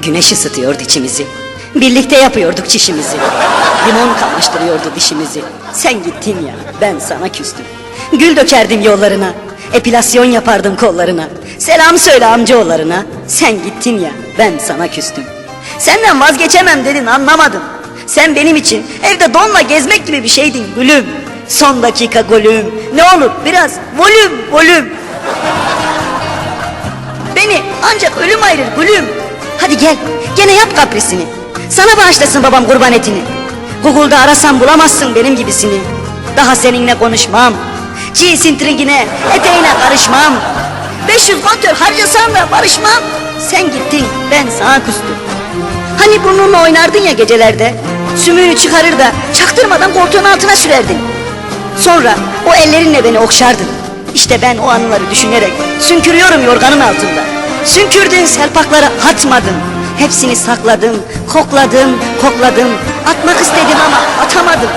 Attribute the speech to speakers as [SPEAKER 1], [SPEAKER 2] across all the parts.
[SPEAKER 1] Güneş ısıtıyordu içimizi. Birlikte yapıyorduk çişimizi. Limon kamaştırıyordu dişimizi. Sen gittin ya ben sana küstüm. Gül dökerdim yollarına. Epilasyon yapardım kollarına. Selam söyle amcaoğullarına. Sen gittin ya ben sana küstüm. Senden vazgeçemem dedin anlamadım. Sen benim için evde donla gezmek gibi bir şeydin gülüm. Son dakika golüm. Ne olur biraz volüm volüm. Beni ancak ölüm ayırır gülüm. Hadi gel gene yap kaprisini. Sana bağışlasın babam kurban etini. Google'da arasan bulamazsın benim gibisini. Daha seninle konuşmam. G stringine eteğine karışmam. 500 kontör harcasan da barışmam. Sen gittin ben sana küstüm. Hani burnunla oynardın ya gecelerde. Sümüğünü çıkarır da çaktırmadan koltuğun altına sürerdin. Sonra o ellerinle beni okşardın. İşte ben o anıları düşünerek sünkürüyorum yorganın altında. Sünkürdüğün serpakları atmadın. Hepsini sakladım, kokladım, kokladım. Atmak istedim ama atamadım.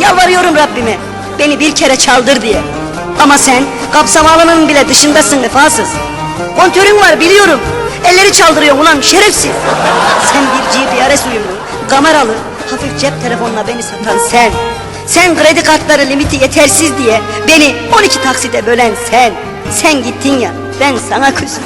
[SPEAKER 1] Yalvarıyorum Rabbime beni bir kere çaldır diye. Ama sen kapsam alanının bile dışındasın vefasız. Kontörün var biliyorum. Elleri çaldırıyorsun ulan şerefsiz. Sen bir GPRS uyumlu, kameralı, hafif cep telefonla beni satan sen. Sen kredi kartları limiti yetersiz diye beni 12 taksite bölen sen. Sen gittin ya ben sana küstüm.